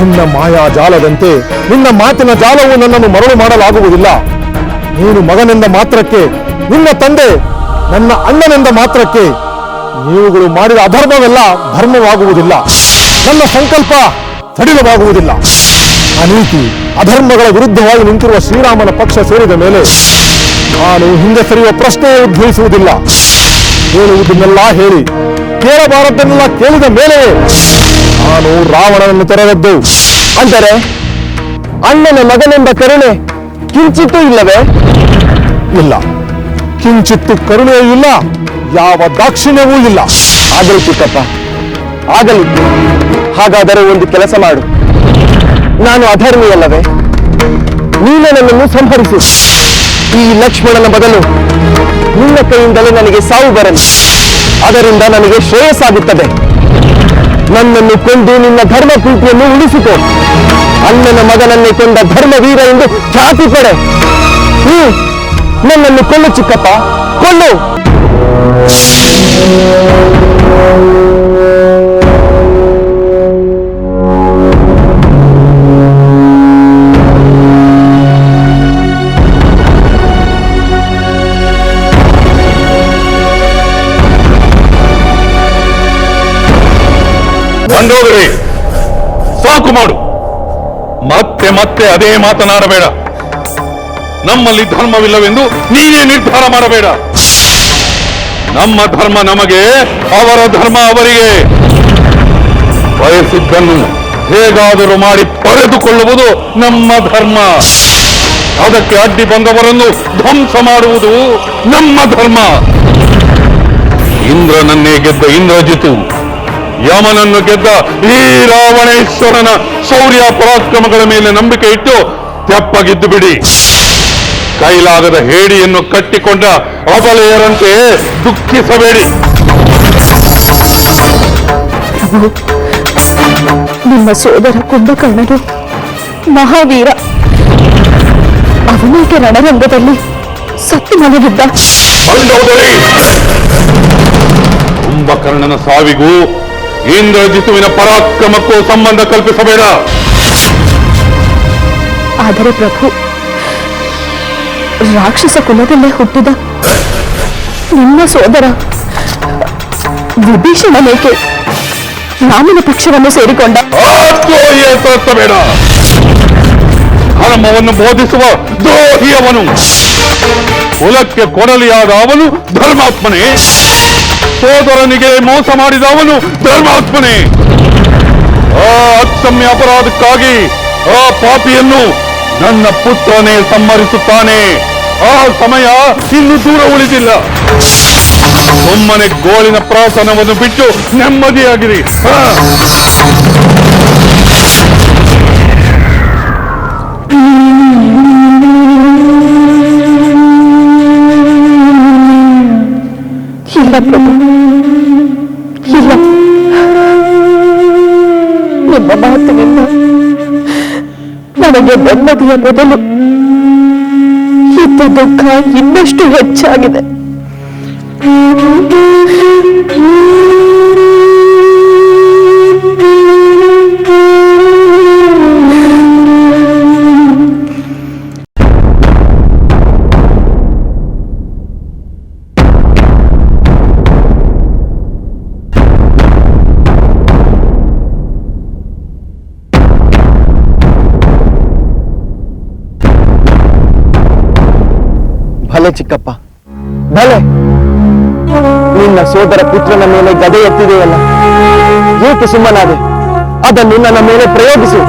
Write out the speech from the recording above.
ನಿನ್ನ ಮಾಯಾ ಜಾಲದಂತೆ ನಿನ್ನ ಮಾತಿನ ಜಾಲವು ನನ್ನನ್ನು ಮರಳು ಮಾಡಲಾಗುವುದಿಲ್ಲ. ನೀನು ಮಗನೆಂದ ಮಾತ್ರಕ್ಕೆ, ನಿನ್ನ ತಂದೆ ನನ್ನ ಅಣ್ಣನೆಂದ ಮಾತ್ರಕ್ಕೆ ನೀವುಗಳು ಮಾಡಿದ ಅಧರ್ಮವೆಲ್ಲ ಧರ್ಮವಾಗುವುದಿಲ್ಲ. ನನ್ನ ಸಂಕಲ್ಪ ಸಡಿಲವಾಗುವುದಿಲ್ಲ. ಅನೀತಿ, ಅಧರ್ಮಗಳ ವಿರುದ್ಧವಾಗಿ ನಿಂತಿರುವ ಶ್ರೀರಾಮನ ಪಕ್ಷ ಸೇರಿದ ಮೇಲೆ ನಾನು ಹಿಂದೆ ಸರಿಯುವ ಪ್ರಶ್ನೆಯೇ ಉದ್ಭವಿಸುವುದಿಲ್ಲ. ಹೇಳುವುದನ್ನೆಲ್ಲ ಹೇಳಿ, ಕೇಳಬಾರದನ್ನೆಲ್ಲ ಕೇಳಿದ ಮೇಲೆ ನಾನು ರಾವಣನನ್ನು ತೆರೆದದ್ದು. ಅಂದರೆ, ಅಣ್ಣನ ಮಗನೆಂಬ ಕರುಣೆ ಕಿಂಚಿತ್ತೂ ಇಲ್ಲವೇ? ಇಲ್ಲ. ಕಿಂಚಿತ್ತು ಕರುಣೆಯೂ ಇಲ್ಲ, ಯಾವ ದಾಕ್ಷಿಣ್ಯವೂ ಇಲ್ಲ. ಆಗಲಿ ಚಿಕ್ಕಪ್ಪ, ಆಗಲಿ. ಹಾಗಾದರೆ ಒಂದು ಕೆಲಸ ಮಾಡು. ನಾನು ಅಧರ್ಮಿಯಲ್ಲವೇ? ನೀನು ನನ್ನನ್ನು ಸಂಹರಿಸು. ಈ ಲಕ್ಷ್ಮಣನ ಬದಲು ನಿನ್ನ ಕೈಯಿಂದಲೇ ನನಗೆ ಸಾವು ಬರಲಿ. ಅದರಿಂದ ನನಗೆ ಶ್ರೇಯಸ್ಸಾಗುತ್ತದೆ. ನನ್ನನ್ನು ಕೊಂದು ನಿನ್ನ ಧರ್ಮ ಪ್ರೀತಿಯನ್ನು ಉಳಿಸಿಕೊ. ಅಣ್ಣನ ಮಗನನ್ನೇ ಕೊಂದ ಧರ್ಮವೀರ ಎಂದು ಖ್ಯಾತಿ ಪಡೆ. ಹ್ಮ್ ನನ್ನನ್ನು ಕೊಲ್ಲು ಚಿಕ್ಕಪ್ಪ, ಕೊಲ್ಲು. ಬಂದೋಗ್ರಿ ಸಾಕು ಮಾಡು. ಮತ್ತೆ ಮತ್ತೆ ಅದೇ ಮಾತನಾಡಬೇಡ. ನಮ್ಮಲ್ಲಿ ಧರ್ಮವಿಲ್ಲವೆಂದು ನೀನೇ ನಿರ್ಧಾರ ಮಾಡಬೇಡ. ನಮ್ಮ ಧರ್ಮ ನಮಗೆ, ಅವರ ಧರ್ಮ ಅವರಿಗೆ. ಬಯಸಿದ್ದನ್ನು ಹೇಗಾದರೂ ಮಾಡಿ ಪಡೆದುಕೊಳ್ಳುವುದು ನಮ್ಮ ಧರ್ಮ. ಅದಕ್ಕೆ ಅಡ್ಡಿ ಬಂದವರನ್ನು ಧ್ವಂಸ ಮಾಡುವುದು ನಮ್ಮ ಧರ್ಮ. ಇಂದ್ರನನ್ನೇ ಗೆದ್ದ ಇಂದ್ರಜಿತು ಯಮನನ್ನು ಗೆದ್ದ ಈ ರಾವಣೇಶ್ವರನ ಶೌರ್ಯ ಪರಾಕ್ರಮಗಳ ಮೇಲೆ ನಂಬಿಕೆ ಇಟ್ಟು ತೆಪ್ಪಗಿದ್ದು ಬಿಡಿ. ಕೈಲಾಗದ ಹೇಡಿಯನ್ನು ಕಟ್ಟಿಕೊಂಡ ಅಬಲೆಯರಂತೆ ದುಃಖಿಸಬೇಡಿ. ನಿಮ್ಮ ಸೋದರ ಕುಂಭಕರ್ಣರು ಮಹಾವೀರ. ಅವನೇಕೆ ರಣರಂಗದಲ್ಲಿ ಸತ್ತು ಮಲಗಿದ್ದ ಕುಂಭಕರ್ಣನ ಸಾವಿಗೂ ಇಂದ್ರಜಿತುವಿನ ಪರಾಕ್ರಮಕ್ಕೂ ಸಂಬಂಧ ಕಲ್ಪಿಸಬೇಡ. ಆದರೆ ಪ್ರಭು ರಾಕ್ಷಸ ಕುಲದಲ್ಲೇ ಹುಟ್ಟಿದ ನಿಮ್ಮ ಸೋದರ ವಿಭೀಷಣನೇಕೆ ರಾಮನ ಪಕ್ಷವನ್ನು ಸೇರಿಕೊಂಡ ಬೇಡ ಧರ್ಮವನ್ನು ಬೋಧಿಸುವ ದ್ರೋಹಿಯವನು. ಕುಲಕ್ಕೆ ಕೊಡಲಿಯಾದ ಅವನು ಧರ್ಮಾತ್ಮನೇ. ಸೋದರನಿಗೆ ಮೋಸ ಮಾಡಿದ ಅವನು ಧರ್ಮಾತ್ಮನೇ. ಆ ಅಕ್ಷಮ್ಯ ಅಪರಾಧಕ್ಕಾಗಿ ಆ ಪಾಪಿಯನ್ನು ನನ್ನ ಪುತ್ರನೇ ಸಂಹರಿಸುತ್ತಾನೆ. ಆ ಸಮಯ ಇನ್ನು ದೂರ ಉಳಿದಿಲ್ಲ. ಸುಮ್ಮನೆ ಗೋಳಿನ ಪ್ರಾಸನವನ್ನು ಬಿಟ್ಟು ನೆಮ್ಮದಿಯಾಗಿರಿ. ಇಲ್ಲ ಪ್ರಭು ಇಲ್ಲ ನಿಮ್ಮ ಮಾತಿನಿಂದ ನನಗೆ ನೆಮ್ಮದಿಯ ಮೊದಲು ಇದ್ದ ದುಃಖ ಇನ್ನಷ್ಟು ಹೆಚ್ಚಾಗಿದೆ. ಭಲೆ ಚಿಕ್ಕಪ್ಪ. ಭಲೆ ನಿನ್ನ ಸೋದರ ಪುತ್ರನ ಮೇಲೆ ಗದೆ ಎತ್ತಿದೆಯಲ್ಲ? ಏಕೆ ಸುಮ್ಮನಾದೆ? ಅದನ್ನು ನನ್ನ ಮೇಲೆ ಪ್ರಯೋಗಿಸು.